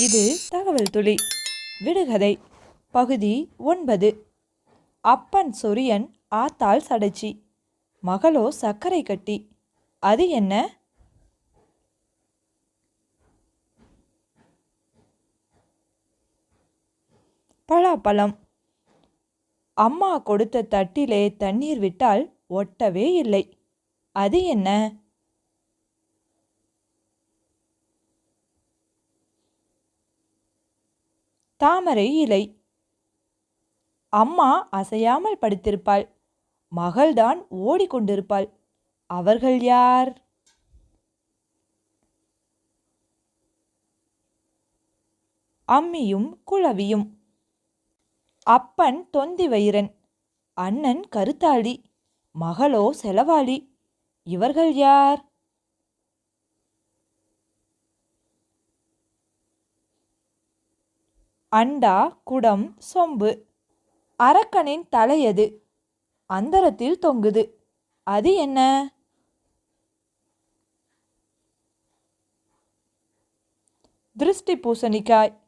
இது தகவல் துளி. விடுகதை. பகுதி ஒன்பது. அப்பன் சொரியன் ஆத்தாள் சடைச்சி. மகளோ சர்க்கரை கட்டி. அது என்ன? பலாப்பழம். அம்மா கொடுத்த தட்டிலே தண்ணீர் விட்டால் ஒட்டவே இல்லை. அது என்ன? தாமரை இலை. அம்மா அசையாமல் படுத்திருப்பாள். மகள்தான் ஓடிக்கொண்டிருப்பாள். அவர்கள் யார்? அம்மியும் குழவியும். அப்பன் தொந்தி வயிறன் அண்ணன் கருத்தாளி. மகளோ செலவாளி. இவர்கள் யார்? அண்டா குடம் சொம்பு. அரக்கனின் தலையது அந்தரத்தில் தொங்குது. அது என்ன? திருஷ்டி பூசணிக்காய்.